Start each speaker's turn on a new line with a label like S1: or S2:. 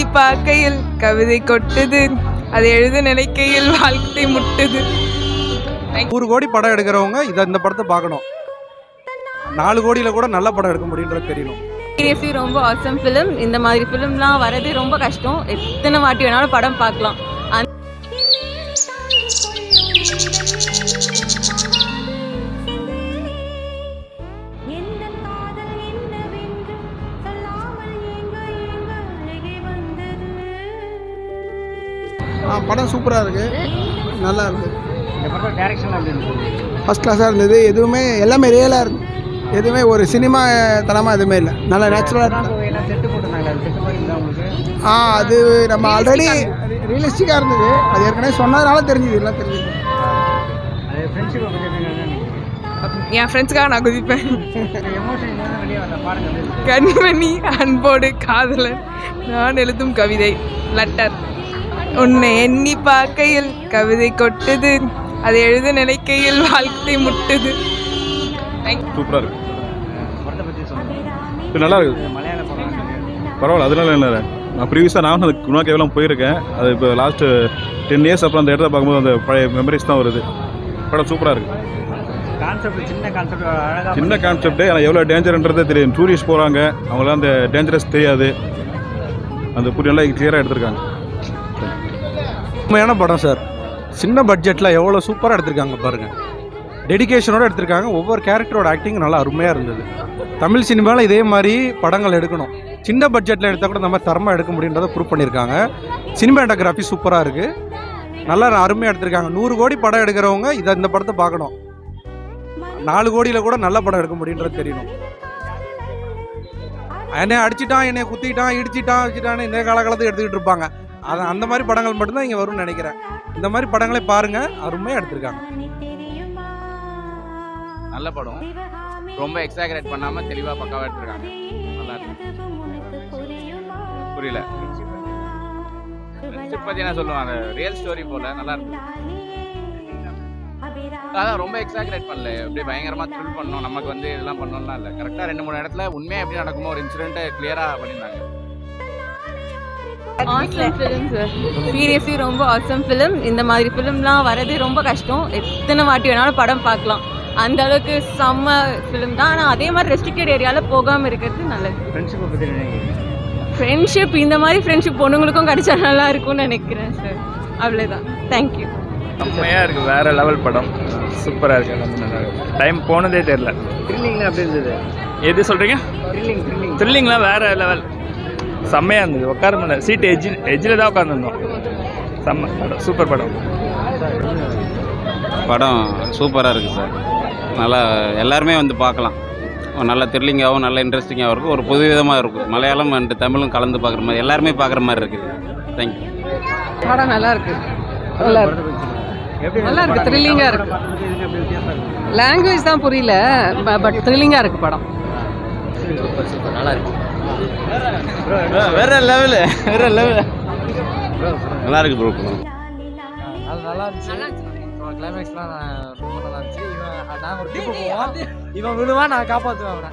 S1: எண்ணி பார்க்கையில் கவிதை கொட்டுது. அதை எழுத நினைக்கையில் வாழ்க்கை முட்டுது.
S2: நூறு கோடி படம் எடுக்கிறவங்க இதை இந்த படத்தை பார்க்கணும். நாலு கோடியில் கூட நல்ல படம் எடுக்க முடியுன்றது தெரியணும்.
S3: சீரியஸ்லி ரொம்ப ஆசம் ஃபிலிம் இந்த மாதிரி ஃபிலிம்லாம் வரது ரொம்ப கஷ்டம். எத்தனை வாட்டி வேணாலும் படம் பார்க்கலாம்.
S4: ஆ படம் சூப்பராக இருக்குது நல்லா இருக்குது
S5: இந்த படம் டைரக்ஷன் அப்படி இருந்துச்சு?
S4: ஃபஸ்ட் கிளாஸாக இருந்தது. எதுவுமே எல்லாமே ரியலாக இருந்தது எதுவுமே ஒரு சினிமா தனமாக எதுவுமே இல்லை. நல்லா நேச்சுரலாக ஆ அது நம்ம ஆல்ரெடி ரியலிஸ்டிக்காக இருந்தது. அது ஏற்கனவே சொன்னதுனால தெரிஞ்சுது எல்லாம் தெரிஞ்சுது.
S1: என் ஃப்ரெண்ட்ஸ்க்காக நான் குதிப்பேன்? கண்மணி அன்போடு காதலன் நான் எழுதும் கவிதை லெட்டர் உன்னை எண்ணி பார்க்கையில் கவிதை கொட்டுது. அதை எழுத நினைக்கையில் வாழ்க்கை முட்டுது.
S6: சூப்பராக இருக்கு. நல்லா
S5: படம்
S6: பரவாயில்ல அதனால என்ன? நான் ப்ரீவியஸாக நானும் அந்த குணா கேவலம் போயிருக்கேன். அது இப்போ லாஸ்ட்டு டென் இயர்ஸ் அப்புறம் அந்த இடத்த பார்க்கும்போது அந்த பழைய மெமரிஸ் தான் வருது. படம் சூப்பராக இருக்குது
S5: கான்செப்ட் சின்ன கான்செப்ட் அழகாக
S6: சின்ன கான்செப்ட் ஆனால் எவ்வளோ டேஞ்சர்ன்றதே தெரியும். டூரிஸ்ட் போகிறாங்க அவங்களாம் அந்த டேஞ்சரஸ் தெரியாது. அந்த புரிய நல்லா கிளியராக எடுத்திருக்காங்க.
S2: உண்மையான படம் சார். சின்ன பட்ஜெட்டில் எவ்வளோ சூப்பராக எடுத்திருக்காங்க பாருங்கள் டெடிக்கேஷனோடு எடுத்திருக்காங்க. ஒவ்வொரு கேரக்டரோட ஆக்டிங் நல்லா அருமையாக இருந்தது. தமிழ் சினிமாவில் இதே மாதிரி படங்கள் எடுக்கணும். சின்ன பட்ஜெட்டில் எடுத்தால் கூட நம்ம தரமாக எடுக்க முடியுன்றதை ப்ரூவ் பண்ணியிருக்காங்க. சினிமாட்டோகிராஃபி சூப்பராக இருக்குது நல்லா அருமையாக எடுத்திருக்காங்க. நூறு கோடி படம் எடுக்கிறவங்க இதை இந்த படத்தை பார்க்கணும். நாலு கோடியில் கூட நல்ல படம் எடுக்க முடியுன்றது தெரியணும். என்னை அடிச்சிட்டான் என்னை குத்திட்டான் இடிச்சிட்டான் வச்சுட்டான்னு இந்த காலகாலத்துக்கு எடுத்துக்கிட்டு இருப்பாங்க. அது அந்த மாதிரி படங்கள் மட்டும்தான் இங்கே வரும்னு நினைக்கிறேன். இந்த மாதிரி படங்களை பாருங்க. அருமையாக எடுத்திருக்காங்க.
S7: நல்ல படம். ரொம்ப எக்ஸாகரேட் பண்ணாம தெளிவா பக்காவா எடுத்திருக்காங்க. நல்லா இருக்கு. புரியல. பற்றி என்ன சொல்லுவாங்க? ரியல் ஸ்டோரி போல நல்லா இருக்கு. அதான் ரொம்ப எக்ஸாகரேட் பண்ணல. அப்படியே பயங்கரமா த்ரில் பண்ணோம். நமக்கு வந்து இதெல்லாம் பண்ணோம்லாம் இல்லை. கரெக்டாக ரெண்டு மூணு இடத்துல உண்மையாக எப்படி நடக்குமோ ஒரு இன்சிடென்ட்டை கிளியராக பண்ணியிருந்தாங்க.
S3: ஆசம் ஃபிலிம் சார் சீரியஸ்லி ரொம்ப ஆசம் ஃபிலிம் இந்த மாதிரி ஃபிலிம்லாம் வரது ரொம்ப கஷ்டம். எத்தனை வாட்டி வேணாலும் படம் பார்க்கலாம். அந்த அளவுக்கு செம்ம ஃபிலிம் தான். ஆனால் அதே மாதிரி ரெஸ்ட்ரிக்டட் ஏரியாவில் போகாமல் இருக்கிறது நல்லது. ஃப்ரெண்ட்ஷிப் இந்த மாதிரி ஃப்ரெண்ட்ஷிப் பொண்ணுங்களுக்கும் கிடைச்சா நல்லா இருக்கும்னு நினைக்கிறேன் சார் அவ்வளோதான் தேங்க்யூ
S8: செம்மையாக இருக்குது வேறு லெவல் படம். சூப்பராக இருக்குது எல்லாமே நல்லா இருக்கு. டைம் போனதே தெரில
S5: த்ரில்லிங்லாம் எப்படி இருந்தது?
S8: எது சொல்கிறீங்க
S5: த்ரில்லிங் த்ரில்லிங்
S8: த்ரில்லிங்லாம் வேறு லெவல் செம்மையாக இருந்தது. உட்கார முடியல சீட் எஜ்ஜில் எஜ்ஜில் தான் உட்காந்துருந்தோம் செம்ம படம். சூப்பர் படம்.
S7: படம் சூப்பராக இருக்கு சார் நல்லா எல்லாருமே வந்து பார்க்கலாம். நல்ல த்ரில்லிங்காகவும் நல்ல இன்ட்ரெஸ்டிங்காகவும் இருக்கும். ஒரு புது விதமாக இருக்கும். மலையாளம் அண்ட் தமிழும் கலந்து பார்க்குற மாதிரி எல்லாருமே பார்க்குற மாதிரி இருக்குது. தேங்க்யூ
S1: படம் நல்லா இருக்கு. நல்லா இருக்கு.
S5: எப்படி
S1: நல்லா இருக்கு, thrilling-ஆ
S5: இருக்கு.
S1: லாங்குவேஜ் தான் புரியல பட் த்ரில்லிங்காக இருக்கு படம்.
S7: வேற லெவலு வேற லெவலு நல்லா இருக்கு ப்ரோ
S5: அது நல்லா இருந்துச்சு. கிளைமேக்ஸ்லாம் ரொம்ப நல்லா இருந்துச்சு. இவன் நான் ஒரு டீப்பு போவான் இவன் விழுவான் நான் காப்பாற்றுவேன் அவனை.